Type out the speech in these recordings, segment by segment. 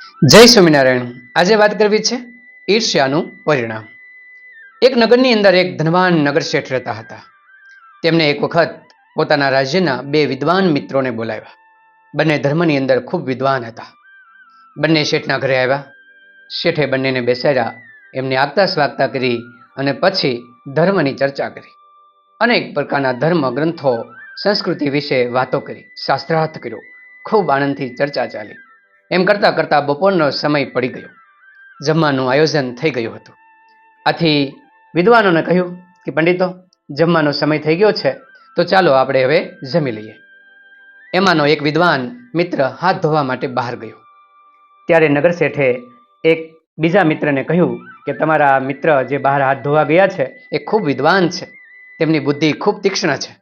જય સ્વામિનારાયણ. આજે વાત કરવી છે ઈર્ષ્યાનું પરિણામ. એક નગરની અંદર એક ધનવાન નગર રહેતા હતા. તેમને એક વખત પોતાના રાજ્યના બે વિદ્વાન મિત્રોને બોલાવ્યા. બંને ધર્મની અંદર ખૂબ વિદ્વાન હતા. બંને શેઠના ઘરે આવ્યા. શેઠે બંનેને બેસાડ્યા, એમને આગતા સ્વાગતા કરી અને પછી ધર્મની ચર્ચા કરી. અનેક પ્રકારના ધર્મ ગ્રંથો સંસ્કૃતિ વિશે વાતો કરી, શાસ્ત્રાર્થ કર્યો. ખૂબ આનંદથી ચર્ચા ચાલી. એમ કરતાં કરતાં બપોરનો સમય પડી ગયો. જમવાનું આયોજન થઈ ગયું હતું. આથી વિદ્વાનોને કહ્યું કે, પંડિતો, જમવાનો સમય થઈ ગયો છે, તો ચાલો આપણે હવે જમી લઈએ. એમાંનો એક વિદ્વાન મિત્ર હાથ ધોવા માટે બહાર ગયો. ત્યારે નગર શેઠે એક બીજા મિત્રને કહ્યું કે, તમારા મિત્ર જે બહાર હાથ ધોવા ગયા છે, એ ખૂબ વિદ્વાન છે. તેમની બુદ્ધિ ખૂબ તીક્ષ્ણ છે.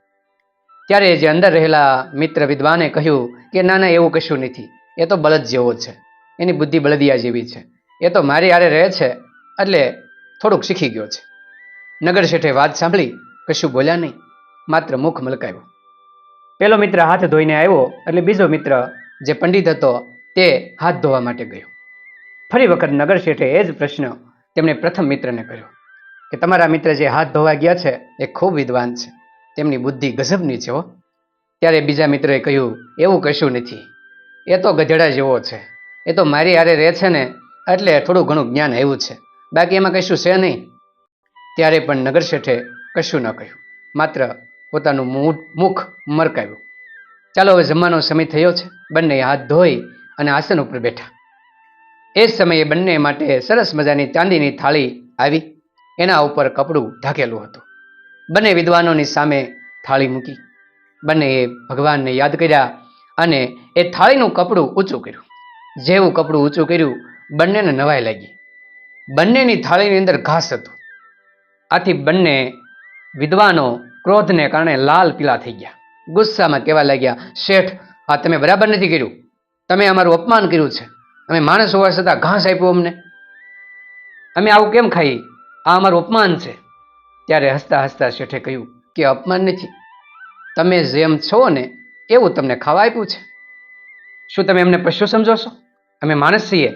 ત્યારે જે અંદર રહેલા મિત્ર વિદ્વાને કહ્યું કે, ના ના, એવું કશું નથી. એ તો બળદ જેવો છે. એની બુદ્ધિ બળદિયા જેવી છે. એ તો મારી આરે રહે છે, એટલે થોડુંક શીખી ગયો છે. નગર શેઠે વાત સાંભળી, કશું બોલ્યા નહીં, માત્ર મુખ મલકાવ્યો. પેલો મિત્ર હાથ ધોઈને આવ્યો, એટલે બીજો મિત્ર જે પંડિત હતો, તે હાથ ધોવા માટે ગયો. ફરી વખત નગર શેઠે એ જ પ્રશ્ન તેમણે પ્રથમ મિત્રને કર્યો, કે તમારા મિત્ર જે હાથ ધોવા ગયા છે, એ ખૂબ વિદ્વાન છે. તેમની બુદ્ધિ ગજબની છે ત્યારે બીજા મિત્રએ કહ્યું, એવું કશું નથી. એ તો ગધેડા જેવો છે. એ તો મારી હારે રહે છે ને, એટલે થોડું ઘણું જ્ઞાન આવ્યું છે. બાકી એમાં કશું છે નહીં. ત્યારે પણ નગર શેઠે કશું ન કહ્યું. માત્ર પોતાનું મુખ મરકાવ્યું. ચાલો હવે જમવાનો સમય થયો છે. બંને હાથ ધોઈ અને આસન ઉપર બેઠા. એ જ સમયે બંને માટે સરસ મજાની ચાંદીની થાળી આવી. એના ઉપર કપડું ઢાંકેલું હતું. બંને વિદ્વાનોની સામે થાળી મૂકી. બંનેએ ભગવાનને યાદ કર્યા અને એ થાળીનું કપડું ઊંચું કર્યું. જેવું કપડું ઊંચું કર્યું, બંનેને નવાઈ લાગી. બંનેની થાળીની અંદર ઘાસ હતું. આથી બંને વિદ્વાનો ક્રોધને કારણે લાલ પીલા થઈ ગયા. ગુસ્સામાં કહેવા લાગ્યા, શેઠ, આ તમે બરાબર નથી કર્યું. તમે અમારું અપમાન કર્યું છે. અમે માણસ હોવા છતાં ઘાસ આપ્યું અમને. અમે આવું કેમ ખાઈ? આ અમારું અપમાન છે. ત્યારે હસતા હસતા શેઠે કહ્યું, કે અપમાન નથી. તમે જેમ છો ને એવું તમને ખાવા આપ્યું છે? શું તમે એમને પશુ સમજો અમે માણસ છીએ.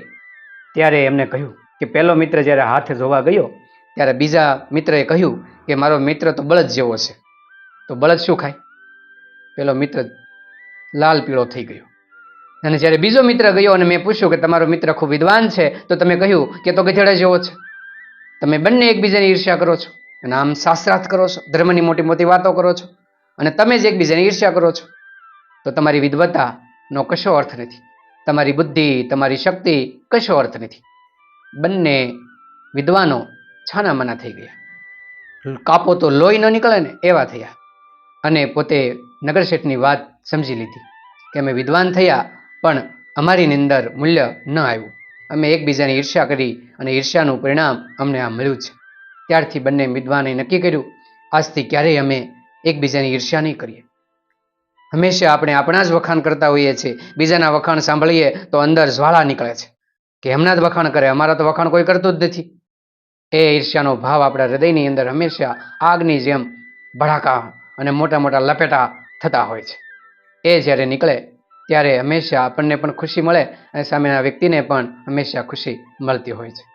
ત્યારે એમને કહ્યું કે પહેલો મિત્ર જ્યારે હાથ ધોવા ગયો, ત્યારે બીજા મિત્રએ કહ્યું કે મારો મિત્ર તો બળદ જેવો છે. તો બળદ શું ખાય? પેલો મિત્ર લાલ પીળો થઈ ગયો. અને જ્યારે બીજો મિત્ર ગયો અને મેં પૂછ્યું કે તમારો મિત્ર ખૂબ વિદ્વાન છે, તો તમે કહ્યું કે તો ગધેડા જેવો છે. તમે બંને એકબીજાની ઈર્ષ્યા કરો છો. અને આમ શાસ્ત્રાર્થ કરો છો. ધર્મની મોટી મોટી વાતો કરો છો. અને તમે જ એકબીજાની ઈર્ષ્યા કરો છો. તો તમારી વિદ્વતાનો કશો અર્થ નથી. તમારી બુદ્ધિ, તમારી શક્તિ કશો અર્થ નથી. બંને વિદ્વાનો છાનામાના થઈ ગયા. કાપો તો લોહી ન નીકળે ને એવા થયા. અને પોતે નગરશેઠની વાત સમજી લીધી કે અમે વિદ્વાન થયા, પણ અમારી અંદર મૂલ્ય ન આવ્યું. અમે એકબીજાની ઈર્ષ્યા કરી અને ઈર્ષ્યાનું પરિણામ અમને આ મળ્યું છે ત્યારથી બંને વિદ્વાને નક્કી કર્યું, આજથી ક્યારેય અમે એકબીજાની ઈર્ષ્યા નહીં કરીએ. હંમેશા આપણે આપણા જ વખાણ કરતા હોઈએ છીએ. બીજાના વખાણ સાંભળીએ તો અંદર જ્વાળા નીકળે છે. કે એમના જ વખાણ કરે, અમારા તો વખાણ કોઈ કરતું જ નથી. એ ઈર્ષ્યાનો ભાવ આપણા હૃદયની અંદર હંમેશા આગની જેમ ભડાકા અને મોટા મોટા લપેટા થતા હોય છે. એ જ્યારે નીકળે, ત્યારે હંમેશા આપણને પણ ખુશી મળે અને સામેના વ્યક્તિને પણ હંમેશા ખુશી મળતી હોય છે.